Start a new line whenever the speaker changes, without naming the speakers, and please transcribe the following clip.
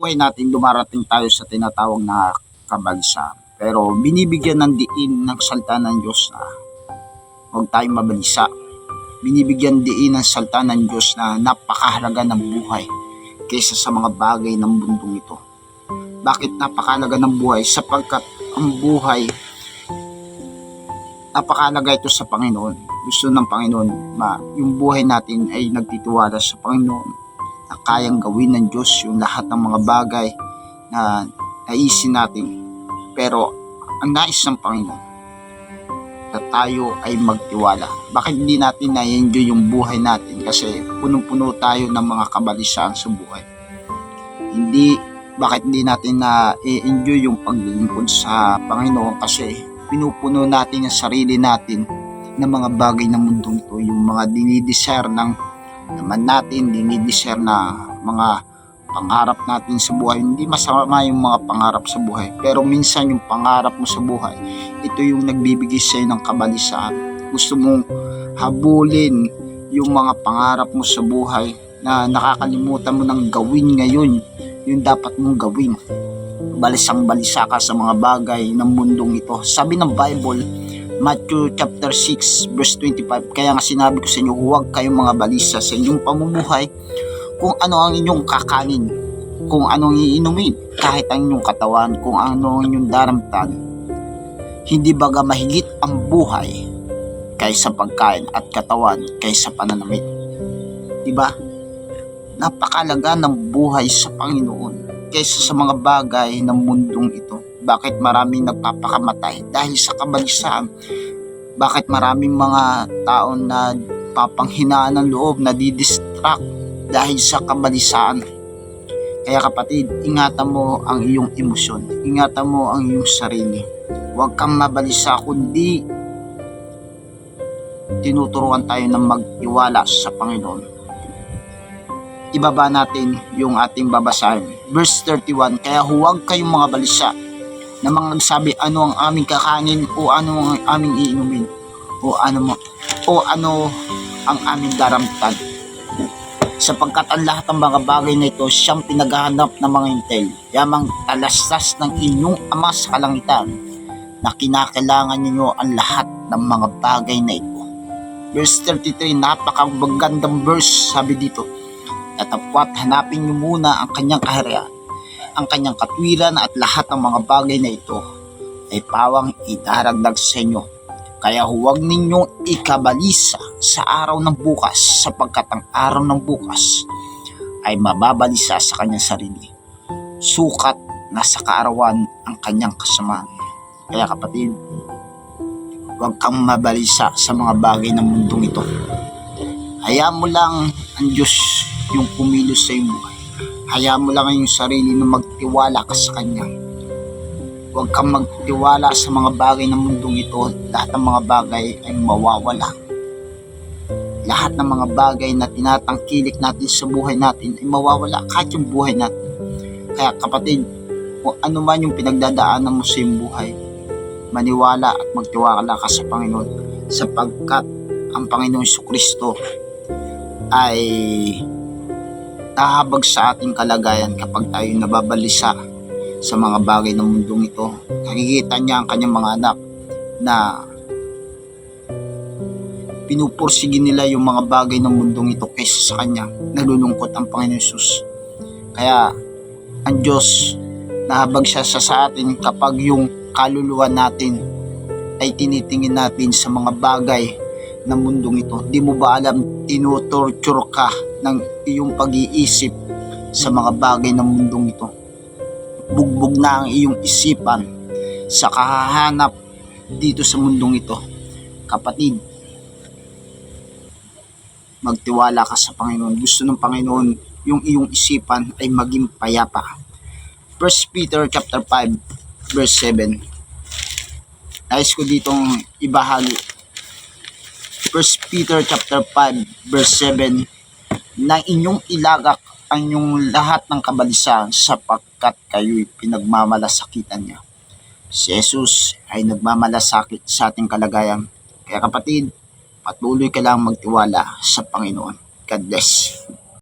buhay natin dumarating tayo sa tinatawag na kabalsa. Pero binibigyan ng diin ng salta ng Diyos na huwag tayong mabalisa. Binibigyan diin ng salta ng Diyos na napakahalaga ng buhay kaysa sa mga bagay ng mundong ito. Bakit napakahalaga ng buhay? Sapagkat ang buhay napakahalaga ito sa Panginoon. Gusto ng Panginoon ma yung buhay natin ay nagtitiwala sa Panginoon na kayang gawin ng Diyos yung lahat ng mga bagay na naisin natin. Pero ang nais ng Panginoon na tayo ay magtiwala. Bakit hindi natin na-enjoy yung buhay natin? Kasi punong-puno tayo ng mga kabalisaan sa buhay. Hindi, bakit hindi natin na-enjoy yung paglilingkod sa Panginoon? Kasi pinupuno natin yung sarili natin ng mga bagay ng mundong ito. Yung mga dinidesire ng naman natin, dinidesire na mga pangarap natin sa buhay. Hindi masama yung mga pangarap sa buhay. Pero minsan yung pangarap mo sa buhay, ito yung nagbibigay sa'yo ng kabalisaan. Gusto mong habulin yung mga pangarap mo sa buhay na nakakalimutan mo ng gawin ngayon yung dapat mong gawin. Balisang balisa ka sa mga bagay ng mundong ito. Sabi ng Bible, Matthew chapter 6 verse 25, kaya nga sinabi ko sa inyo, huwag kayong mga balisa sa inyong pamumuhay kung ano ang inyong kakanin, kung anong iinumin, kahit ang inyong katawan, kung ano ang inyong daramtan. Hindi baga mahigit ang buhay kaysa pagkain at katawan kaysa pananamit. Diba? Napakalaga ng buhay sa Panginoon kaysa sa mga bagay ng mundong ito. Bakit maraming nagpapakamatay? Dahil sa kabalisaan. Bakit maraming mga taon na papanghinaan ng loob, na didistract dahil sa kabalisaan. Kaya kapatid, ingatan mo ang iyong emosyon. Ingatan mo ang iyong sarili. Huwag kang mabalisa kundi tinuturuan tayo ng magtiwala sa Panginoon. Ibaba natin yung ating babasahin. Verse 31, Kaya huwag kayong mga balisa na mga nagsabi ano ang aming kakanin o ano ang aming iinumin o ano o ano ang aming daramtan. Sapagkat ang lahat ng mga bagay na ito siyang pinaghahanap ng mga intel, yamang talastas ng inyong ama sa kalangitan, na kinakailangan ninyo ang lahat ng mga bagay na ito. Verse 33, napakagandang verse, sabi dito, Natapwat hanapin niyo muna ang kanyang kaharian, ang kanyang katwiran at lahat ng mga bagay na ito ay pawang idaragdag sa inyo kaya huwag ninyong ikabalisa sa araw ng bukas sapagkat ang araw ng bukas ay mababalisa sa kanyang sarili. Sukat na sa kaarawan ang kanyang kasamaan. Kaya kapatid, huwag kang mabalisa sa mga bagay ng mundong ito. Hayaan mo lang ang Diyos yung pumilos sa iyong buhay. Hayaan mo lang ang iyong sarili na magtiwala ka sa Kanya Huwag kang magtiwala sa mga bagay ng mundong ito. Lahat ng mga bagay ay mawawala. Lahat ng mga bagay na tinatangkilik natin sa buhay natin ay mawawala kahit yung buhay natin. Kaya kapatid, kung ano man yung pinagdadaanan mo sa iyong buhay, maniwala at magtiwala ka sa Panginoon sapagkat ang Panginoon Kristo ay nahabag sa ating kalagayan kapag tayo nababalisa sa mga bagay ng mundong ito. Nakikita niya ang kanyang mga anak na pinupursige nila yung mga bagay ng mundong ito kaysa sa kanya. Nalulungkot ang Panginoon Jesus. Kaya ang Diyos nahabag siya sa, sa atin kapag yung kaluluwa natin ay tinitingin natin sa mga bagay ng mundong ito. Di mo ba alam, tinutorture ka ng iyong pag-iisip sa mga bagay ng mundong ito bugbog na ang iyong isipan sa kahahanap dito sa mundong ito. Kapatid, magtiwala ka sa Panginoon. Gusto ng Panginoon yung iyong isipan ay maging payapa. 1 Peter chapter 5 verse 7. Nais ko ditong ibahagi. 1 Peter chapter 5 verse 7 na inyong ilagak ang inyong lahat ng kabalisan sapagkat kayo'y pinagmamalasakitan niya. Si Jesus ay nagmamalasakit sa ating kalagayan. Kaya kapatid, patuloy ka lang magtiwala sa Panginoon. God bless.